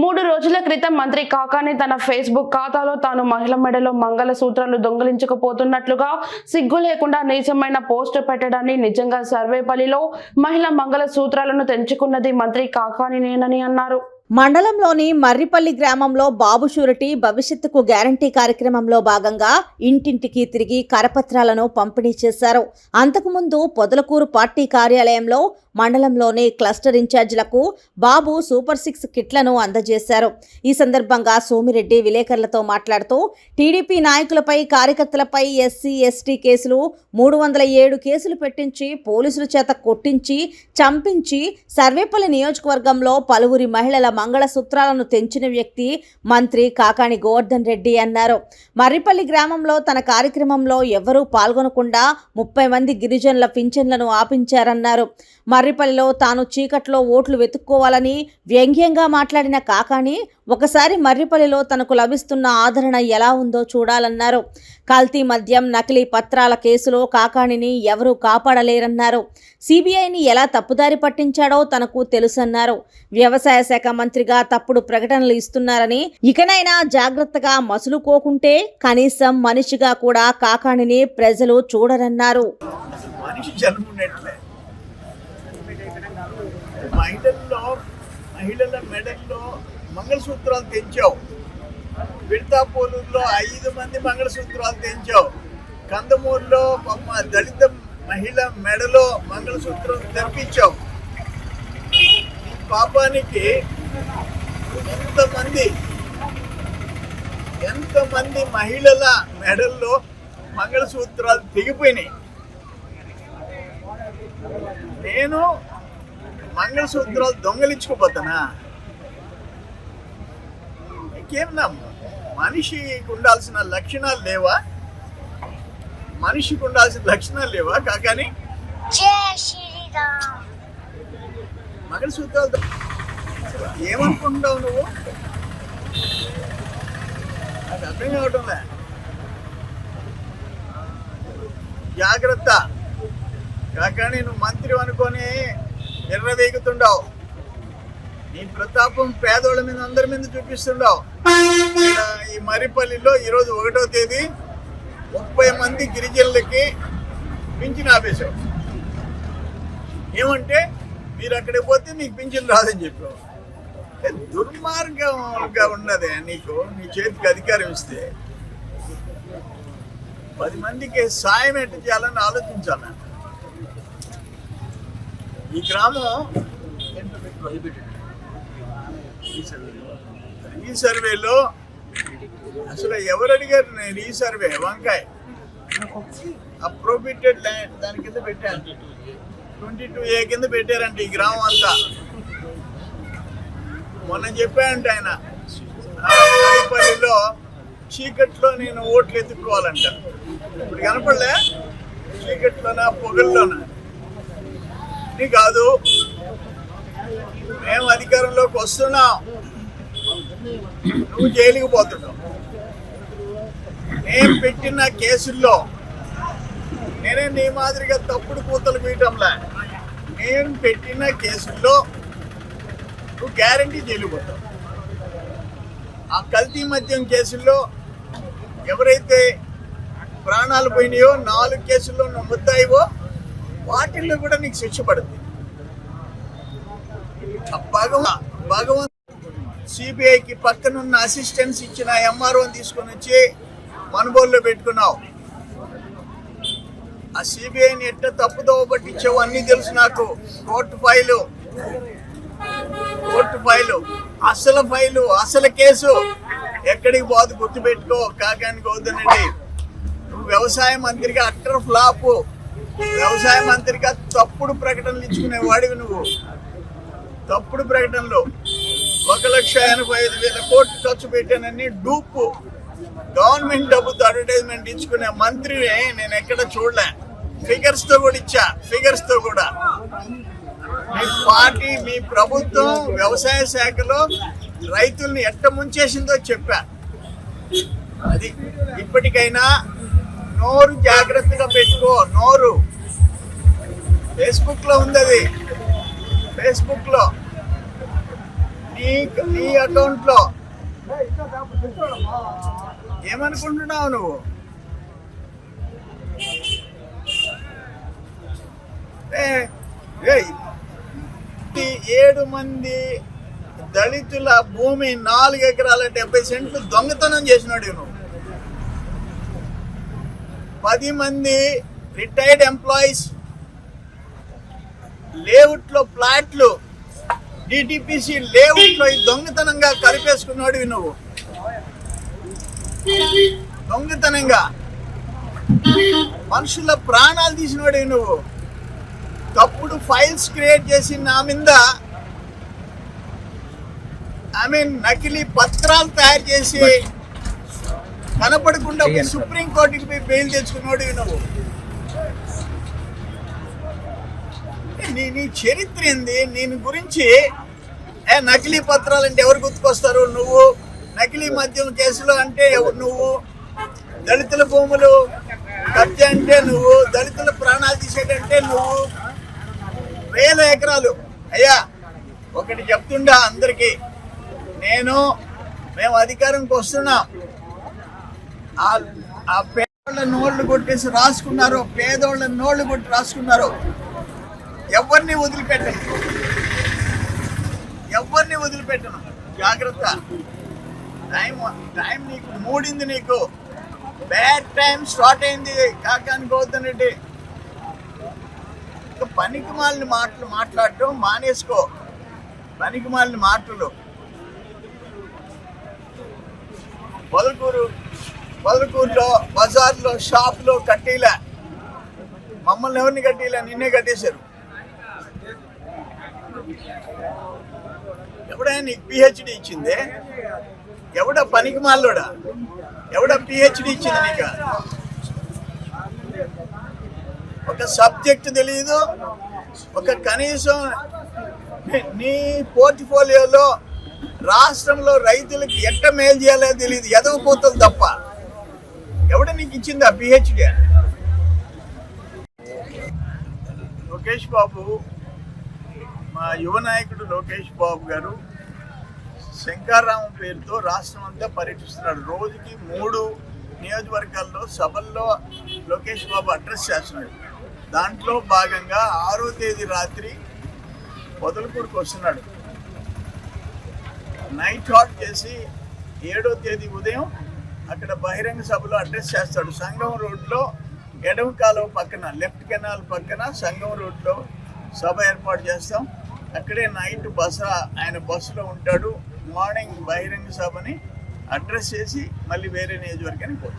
మూడు రోజుల క్రితం మంత్రి కాకాని తన ఫేస్బుక్ ఖాతాలో తాను మహిళ మెడలో మంగళ సూత్రాలు దొంగిలించకపోతున్నట్లుగా సిగ్గు లేకుండా నీచమైన పోస్ట్ పెట్టడాన్ని నిజంగా సర్వేపల్లిలో మహిళ మంగళ సూత్రాలను తెంచుకున్నది మంత్రి కాకాని నేనని అన్నారు. మండలంలోని మర్రిపల్లి గ్రామంలో బాబు షూరిటీ భవిష్యత్తుకు గ్యారంటీ కార్యక్రమంలో భాగంగా ఇంటింటికి తిరిగి కరపత్రాలను పంపిణీ చేశారు. అంతకుముందు పొదలకూరు పార్టీ కార్యాలయంలో మండలంలోని క్లస్టర్ ఇన్ఛార్జీలకు బాబు సూపర్ సిక్స్ కిట్లను అందజేశారు. ఈ సందర్భంగా సోమిరెడ్డి విలేకరులతో మాట్లాడుతూ టీడీపీ నాయకులపై కార్యకర్తలపై ఎస్సీ ఎస్టీ కేసులు మూడు వందల ఏడు కేసులు పెట్టించి పోలీసుల చేత కొట్టించి చంపించి సర్వేపల్లి నియోజకవర్గంలో పలువురి మహిళల మంగళసూత్రాలను తెంచిన వ్యక్తి మంత్రి కాకాణి గోవర్ధన్ రెడ్డి అన్నారు. మర్రిపల్లి గ్రామంలో తన కార్యక్రమంలో ఎవరూ పాల్గొనకుండా ముప్పై మంది గిరిజనుల పింఛన్లను ఆపించారన్నారు. మర్రిపల్లిలో తాను చీకట్లో ఓట్లు వెతుక్కోవాలని వ్యంగ్యంగా మాట్లాడిన కాకాణి ఒకసారి మర్రిపల్లిలో తనకు లభిస్తున్న ఆదరణ ఎలా ఉందో చూడాలన్నారు. కల్తీ మద్యం నకిలీ పత్రాల కేసులో కాకాణిని ఎవరూ కాపాడలేరన్నారు. సిబిఐని ఎలా తప్పుదారి పట్టించాడో తనకు తెలుసన్నారు. వ్యవసాయ శాఖ మంత్రిగా తప్పుడు ప్రకటనలు ఇస్తున్నారని ఇకనైనా జాగ్రత్తగా మసులుకోకుంటే కనీసం మనిషిగా కూడా కాకాణిని ప్రజలు చూడరన్నారు. మనిషి జన్మున్నట్లే మహిళల్లో మహిళల మెడల్లో మంగళసూత్రాలు తెంచావు. విడతాపూలూరులో ఐదు మంది మంగళసూత్రాలు తెంచావు. కందమూరులో దళిత మహిళ మెడలో మంగళసూత్రం తెప్పించావు. ఈ పాపానికి ఎంతమంది ఎంతమంది మహిళల మెడల్లో మంగళసూత్రాలు తెగిపోయినాయి. నేను మంగళసూత్రాలు దొంగలించుకోపోతానా? ఇంకేమన్నా మనిషికి ఉండాల్సిన లక్షణాలు లేవా? మనిషికి ఉండాల్సిన లక్షణాలు లేవా? కాకాని మంగళసూత్రాలు దొ- ఏమనుకుంటున్నావు నువ్వు? నాకు అర్థం కావటంలే. జాగ్రత్త. కాకాని నువ్వు మంత్రి అనుకొని ఎర్రవేగుతుండవు. నీ ప్రతాపం పేదోళ్ళ మీద అందరి మీద చూపిస్తుండవు. ఈ మరిపల్లిలో ఈరోజు ఒకటో తేదీ ముప్పై మంది గిరిజనులకి పింఛన్ ఆపేశావు ఏమంటే మీరు అక్కడికి పోతే మీకు పింఛన్ రాదని చెప్పావు దుర్మార్గంగా ఉన్నదే నీకు నీ చేతికి అధికారం ఇస్తే. పది మందికి సాయం ఎట్టు చేయాలని ఆలోచించాలి. ఈ గ్రామం ఈ సర్వేలో అసలు ఎవరు అడిగారు? నేను ఈ సర్వే వంకాయ. అప్రోబిటెడ్ ల్యాండ్ దాని కింద పెట్టాను ట్వంటీ టూ ఏ కింద పెట్టారంట ఈ గ్రామం అంతా. మొన్న చెప్పాయంట ఆయన. పల్లిలో చీకట్లో నేను ఓట్లు ఎత్తుక్కోవాలంట. ఇప్పుడు కనపడలే? చీకట్లోనా? పొగల్లోనా? ఇది కాదు. మేము అధికారంలోకి వస్తున్నాం. నువ్వు జైలుకి పోతున్నావు. నేను పెట్టిన కేసుల్లో నేనే నీ మాదిరిగా తప్పుడు కూతలు పీయటంలా. నేను పెట్టిన కేసుల్లో నువ్వు గ్యారంటీ జైలుకి పోతావు. ఆ కల్తీ మద్యం కేసుల్లో ఎవరైతే ప్రాణాలు పోయినాయో నాలుగు కేసుల్లో నువ్వు ముద్దాయివో వాటిల్లో కూడా నీకు శిక్ష పడుతుంది ఆ భగవంత్ సిబిఐకి పక్కనున్న అసిస్టెన్స్ ఇచ్చిన ఎంఆర్ఓని తీసుకొని వచ్చి మనుబోల్లో పెట్టుకున్నావు. ఆ సిబిఐని ఎట్ట తప్పుదోవ పట్టించావు అన్నీ తెలుసు నాకు. Court file. Court file. అసలు ఫైలు అసలు కేసు. ఎక్కడికి పోదు గుర్తుపెట్టుకో కాకానికి వద్దనండి నువ్వు వ్యవసాయ మంత్రిగా అట్టర్ ఫ్లాపు. వ్యవసాయ మంత్రిగా తప్పుడు ప్రకటనలు ఇచ్చుకునే వాడివి నువ్వు. తప్పుడు ప్రకటనలు. ఒక లక్ష ఎనభై ఐదు వేల కోట్లు ఖర్చు పెట్టానని డూపు. గవర్నమెంట్ డబ్బుతో అడ్వర్టైజ్మెంట్ ఇచ్చుకునే మంత్రిని నేను ఎక్కడ చూడలే. ఫిగర్స్తో కూడా ఇచ్చా. ఫిగర్స్తో కూడా. మీ పార్టీ మీ ప్రభుత్వం వ్యవసాయ శాఖలో రైతుల్ని ఎట్ట ముంచేసిందో చెప్పా. అది ఇప్పటికైనా నోరు జాగ్రత్తగా పెట్టుకో నోరు. ఫేస్బుక్లో ఉంది అది ఫేస్బుక్లో. నీ నీ అకౌంట్లో. ఏమనుకుంటున్నావు నువ్వు? ఏ- ఏడు మంది దళితుల భూమి నాలుగు ఎకరాల డెబ్బై సెంట్లు దొంగతనం చేసినాడు నువ్వు పది మంది రిటైర్డ్ ఎంప్లాయీస్ లేఅవుట్లో ప్లాట్లు డిటిపిసి లేఅవుట్లో ఈ దొంగతనంగా కలిపేసుకున్నాడు నువ్వు. దొంగతనంగా. మనుషుల ప్రాణాలు తీసినవాడు నువ్వు. తప్పుడు ఫైల్స్ క్రియేట్ చేసి నా మీద ఐ మీన్ నకిలీ పత్రాలు తయారు చేసి కనపడకుండా సుప్రీం కోర్టుకి పోయి బెయిల్ తెచ్చుకున్నాడు నువ్వు నీ నీ చరిత్ర ఏంది? నేను గురించి ఏ నకిలీ పత్రాలు అంటే ఎవరు గుర్తుకొస్తారు? నువ్వు నకిలీ మద్యం కేసులు అంటే నువ్వు దళితుల భూములు కబ్జా అంటే నువ్వు దళితుల ప్రాణాలు తీసేటంటే నువ్వు వేల ఎకరాలు. అయ్యా ఒకటి చెప్తుండా అందరికీ. నేను మేము అధికారంకి వస్తున్నాం. ఆ పేదోళ్ళ నోళ్ళు కొట్టేసి రాసుకున్నారు పేదోళ్ళ నోళ్ళు కొట్టి రాసుకున్నారు ఎవరిని వదిలిపెట్టను? ఎవరిని వదిలిపెట్టను? జాగ్రత్త. టైం టైం నీకు మూడింది నీకు. బ్యాడ్ టైం స్టార్ట్ అయింది. కాక అనుకోవద్దనండి ఇక పనికి మాలిన మాటలు మాట్లాడటం మానేసుకో. పనికి మాలిన మాటలు. పొలకూరు పొదలకూరులో బజార్లో షాప్లో కట్టీలే. మమ్మల్ని ఎవరిని కట్టీలే? నిన్నే కట్టేశారు. ఎవడైనా నీకు పిహెచ్డి ఇచ్చింది? ఎవడ పనికి మాల్లోడా ఎవడ పిహెచ్డి ఇచ్చింది నీకు? ఒక సబ్జెక్ట్ తెలియదు ఒక కనీసం నీ- పోర్ట్ఫోలియోలో రాష్ట్రంలో రైతులకు ఎట్ట మేలు చేయాలో తెలియదు ఎదవపోతుంది తప్ప. ఇచ్చింది ఆ పిహెచ్డి లోకేష్ బాబు మా యువ నాయకుడు లోకేష్ బాబు గారు శంకారామం పేరుతో రాష్ట్రం అంతా పర్యటిస్తున్నాడు. రోజుకి మూడు నియోజకవర్గాల్లో సభల్లో లోకేష్ బాబు అడ్రస్ చేస్తున్నాడు. దాంట్లో భాగంగా ఆరో తేదీ రాత్రి పొదలకూరుకు వస్తున్నాడు. నైట్ హాట్ చేసి ఏడో తేదీ ఉదయం అక్కడ బహిరంగ సభలో అడ్రస్ చేస్తాడు. సంగం రోడ్లో ఎడమ కాలువ పక్కన లెఫ్ట్ కెనాల్ పక్కన సంగం రోడ్లో సభ ఏర్పాటు చేస్తాం. అక్కడే నైట్ బస ఆయన బస్సులో ఉంటాడు. మార్నింగ్ బహిరంగ సభని అడ్రస్ చేసి మళ్ళీ వేరే నియోజకవర్గానికి పోతాం.